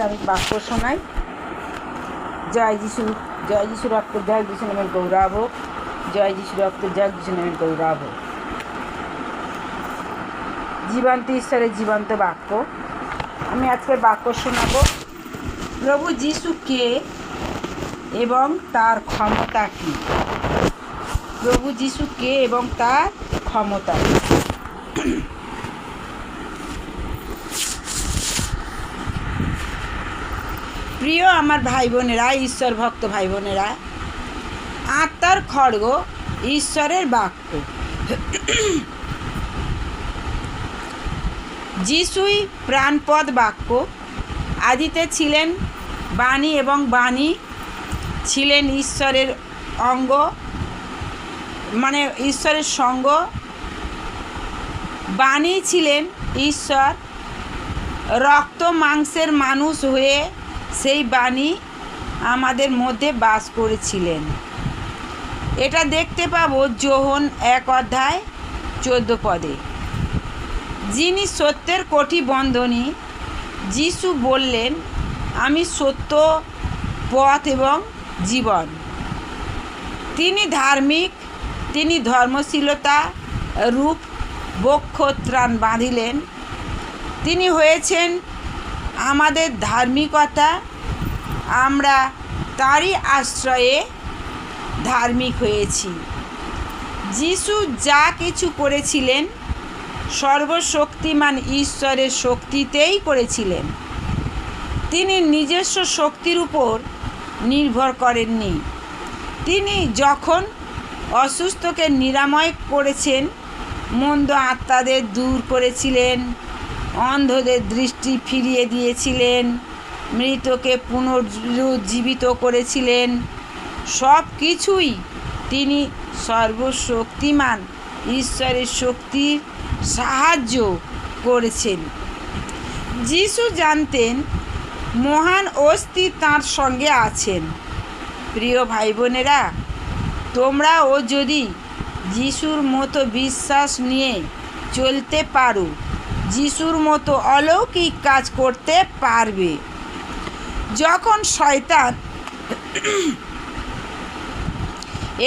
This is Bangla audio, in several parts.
আমি বাক্য শোনাই। জয় যিশু জয় যিশু রক্ত, জয় যিশু নামের গৌরব। হোক জয় যিশু রক্ত, জয় যিশু নামের গৌরাব। হোক জীবন্ত ঈশ্বরের জীবন্ত বাক্য। আমি আজকে বাক্য শোনাবো। প্রভু যিশু কে এবং তার ক্ষমতা কী? প্রভু যিশু কে এবং তার ক্ষমতা কী? প্রিয় আমার ভাই বোনেরা ঈশ্বর ভক্ত ভাই বোনেরা আত্মার খড়গ ঈশ্বরের বাক্য। যিশুই প্রাণপদ বাক্য, আদিতে ছিলেন বাণী এবং বাণী ছিলেন ঈশ্বরের অঙ্গ মানে ঈশ্বরের সঙ্গ। বাণী ছিলেন ঈশ্বর, রক্ত মাংসের মানুষ হয়ে সেই বাণী আমাদের মধ্যে বাস করেছিলেন। এটা দেখতে পাবো যোহন এক অধ্যায় চোদ্দ পদে। যিনি সত্যের কঠি বন্ধনী, যিশু বললেন, আমি সত্য, পথ এবং জীবন। তিনি ধার্মিক, তিনি ধর্মশীলতা, রূপ, বক্ষ, ত্রাণ বাঁধিলেন। তিনি হয়েছেন আমাদের ধার্মিকতা, আমরা তারই আশ্রয়ে ধার্মিক হয়েছি। যিশু যা কিছু করেছিলেন, সর্বশক্তিমান ঈশ্বরের শক্তিতেই করেছিলেন। তিনি নিজস্ব শক্তির উপর নির্ভর করেননি। তিনি যখন অসুস্থকে নিরাময় করেছেন, মন্দ আত্মাদের দূর করেছিলেন। অন্ধদের দৃষ্টি ফিরিয়ে দিয়েছিলেন, মৃতকে পুনরুজ্জীবিত করেছিলেন। সব কিছুই তিনি সর্বশক্তিমান, ঈশ্বরের শক্তির সাহায্য করেছেন। যিশু জানতেন মহান অস্থি তাঁর সঙ্গে আছেন। প্রিয় ভাই বোনেরা তোমরাও যদি যিশুর মতো বিশ্বাস নিয়ে চলতে পারো যিশুর মতো অলৌকিক কাজ করতে পারবে। যখন শয়তান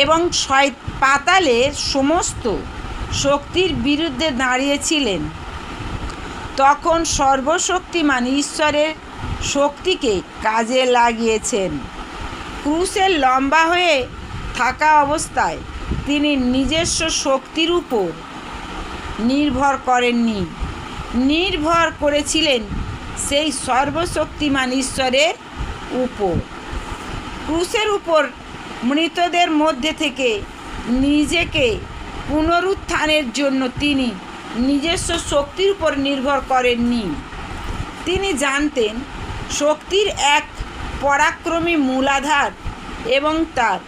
এবং পাতালের সমস্ত শক্তির বিরুদ্ধে দাঁড়িয়েছিলেন, তখন সর্বশক্তিমান ঈশ্বরের শক্তিকে কাজে লাগিয়েছেন। ক্রুশের লম্বা হয়ে থাকা অবস্থায় তিনি নিজস্ব শক্তির উপর নির্ভর করেননি। নির্ভর করেছিলেন সেই সর্বশক্তিমান ঈশ্বরের উপর। ক্রুশের উপর মৃতদের মধ্যে থেকে নিজেকে পুনরুত্থানের জন্য তিনি নিজস্ব শক্তির উপর নির্ভর করেননি। তিনি জানতেন শক্তির এক পরাক্রমী মূলাধার এবং তার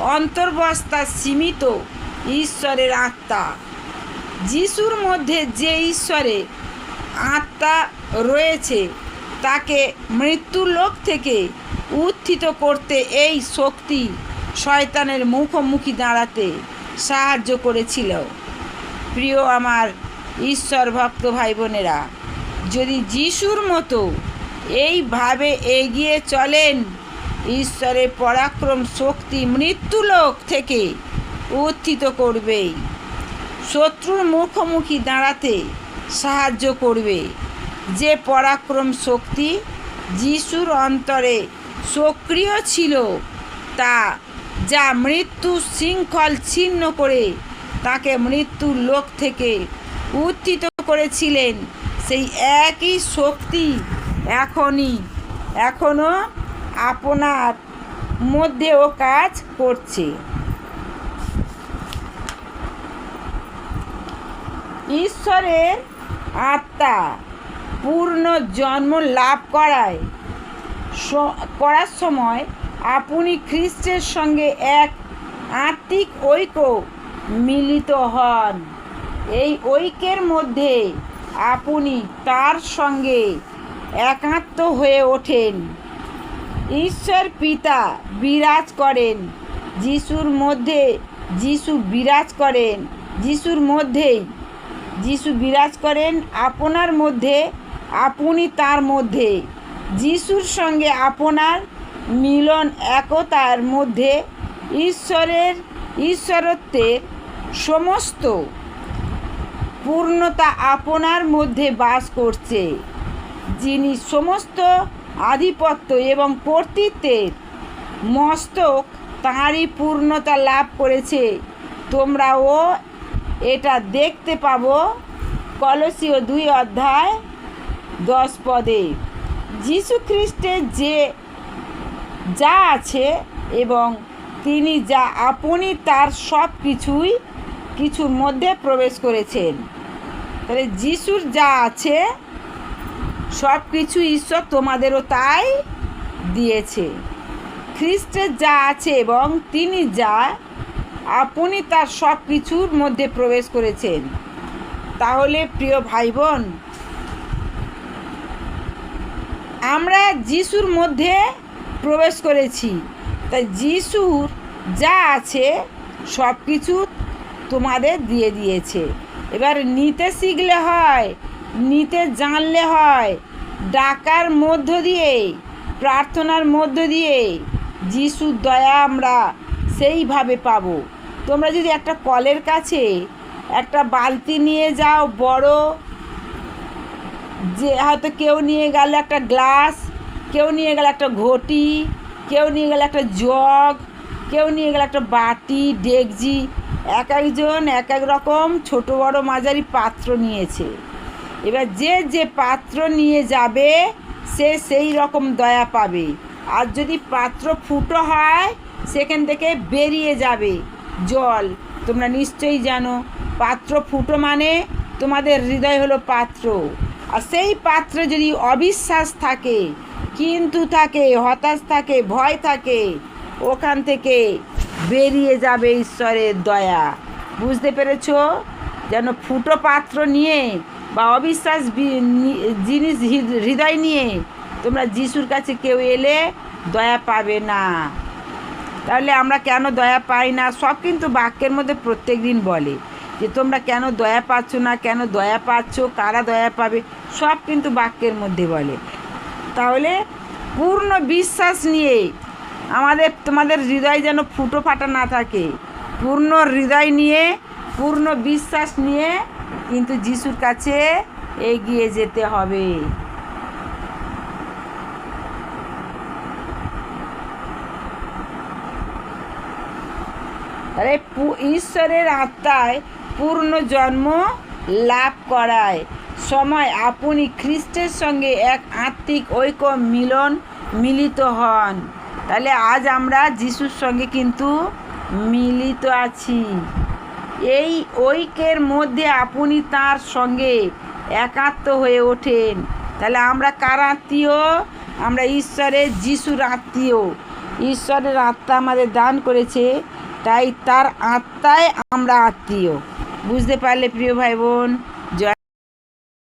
অন্তর্বস্তা সীমিত ঈশ্বরের আত্মা। যিশুর মধ্যে যে ঈশ্বরে আত্মা রয়েছে, তাকে মৃত্যুর লোক থেকে উত্থিত করতে এই শক্তি শয়তানের মুখোমুখি দাঁড়াতে সাহায্য করেছিল। প্রিয় আমার ঈশ্বর ভক্ত ভাই বোনেরা যদি যিশুর মতো এইভাবে এগিয়ে চলেন, ঈশ্বরের পরাক্রম শক্তি মৃত্যুলোক থেকে উত্থিত করবেই। শত্রুর মুখোমুখি দাঁড়াতে সাহায্য করবে। যে পরাক্রম শক্তি যিশুর অন্তরে সক্রিয় ছিল তা, যা মৃত্যু শৃঙ্খল ছিন্ন করে তাকে মৃত্যুর লোক থেকে উত্থিত করেছিলেন। সেই একই শক্তি এখনই, এখনও আপনার মধ্যেও কাজ করছে। ঈশ্বরের আত্মা পূর্ণ জন্ম লাভ করায়। করার সময় আপনি খ্রিস্টের সঙ্গে এক আত্মিক ঐক্য মিলিত হন। এই ঐক্যের মধ্যে আপনি তার সঙ্গে একাত্ম হয়ে ওঠেন। ঈশ্বর পিতা বিরাজ করেন। যিশুর মধ্যে যিশু বিরাজ করেন। যিশুর মধ্যেই যিশু বিরাজ করেন আপনার মধ্যে, আপনি তার মধ্যে। যিশুর সঙ্গে আপনার মিলন একতার মধ্যে ঈশ্বরের, ঈশ্বরত্বের সমস্ত পূর্ণতা আপনার মধ্যে বাস করছে। যিনি সমস্ত আধিপত্য এবং কর্তৃত্বের মস্তক তাঁরই পূর্ণতা লাভ করেছে। তোমরাও এটা দেখতে পাবো কলসীয় দুই অধ্যায় দশ পদে। যীশু খ্রিস্টের যে যা আছে এবং তিনি যা আপনি তার সব কিছুই কিছুর মধ্যে প্রবেশ করেছেন। তাহলে যিশুর যা আছে, সব কিছু ঈশ্বর তোমাদেরও তাই দিয়েছে। খ্রিস্টের যা আছে এবং তিনি যা আপনি তার সব কিছুর মধ্যে প্রবেশ করেছেন। তাহলে প্রিয় ভাই বোন আমরা যিশুর মধ্যে প্রবেশ করেছি। তাই যিশুর যা আছে, সব কিছু তোমাদের দিয়ে দিয়েছে। এবার নিতে শিখলে হয়, নিতে জানলে হয়, ডাকার মধ্য দিয়ে, প্রার্থনার মধ্য দিয়ে, যিশুর দয়া আমরা সেইভাবে পাবো। তোমরা যদি একটা কলের কাছে একটা বালতি নিয়ে যাও, বড়, যে হয়তো কেউ নিয়ে গেল একটা গ্লাস, কেউ নিয়ে গেল একটা ঘটি, কেউ নিয়ে গেল একটা জগ, কেউ নিয়ে গেল একটা বাটি ডেকজি এক একজন এক এক রকম ছোটো বড় মাঝারি পাত্র নিয়েছে। এবার যে যে পাত্র নিয়ে যাবে, সে সেই রকম দয়া পাবে। আর যদি পাত্র ফুটো হয়, সেখান থেকে বেরিয়ে যাবে। জল। তোমরা নিশ্চয়ই জানো, পাত্র ফুটো মানে তোমাদের হৃদয় হলো পাত্র। আর সেই পাত্রে যদি অবিশ্বাস থাকে, কিন্তু থাকে, হতাশ থাকে, ভয় থাকে, ওখান থেকে বেরিয়ে যাবে ঈশ্বরের দয়া। বুঝতে পেরেছ? যেন ফুটো পাত্র নিয়ে বা অবিশ্বাস জিনিস হৃদ- হৃদয় নিয়ে তোমরা যিশুর কাছে কেউ এলে দয়া পাবে না। তাহলে আমরা কেন দয়া পাই না? সব কিন্তু বাক্যের মধ্যে প্রত্যেক দিন বলে যে তোমরা কেন দয়া পাচ্ছ না? কেন দয়া পাচ্ছ? কারা দয়া পাবে? সব কিন্তু বাক্যের মধ্যে বলে। তাহলে পূর্ণ বিশ্বাস নিয়ে আমাদের, তোমাদের হৃদয় যেন ফুটো ফাটা না থাকে। পূর্ণ হৃদয় নিয়ে, পূর্ণ বিশ্বাস নিয়ে কিন্তু যিশুর কাছে এগিয়ে যেতে হবে। তাহলে ঈশ্বরের আত্মায় পূর্ণ জন্ম লাভ করায়। সময় আপনি খ্রিস্টের সঙ্গে এক আত্মিক ঐক্য মিলন, মিলিত হন। তাহলে আজ আমরা যিশুর সঙ্গে কিন্তু মিলিত আছি। এই ঐক্যের মধ্যে আপনি তার সঙ্গে একাত্ম হয়ে ওঠেন। তাহলে আমরা কার আত্মীয়? আমরা ঈশ্বরের যিশুর আত্মীয়। ঈশ্বরের আত্মা আমাদের দান করেছে তাই তার আত্মায় আমরা আত্মীয়। বুঝতে পারলে প্রিয় ভাই বোন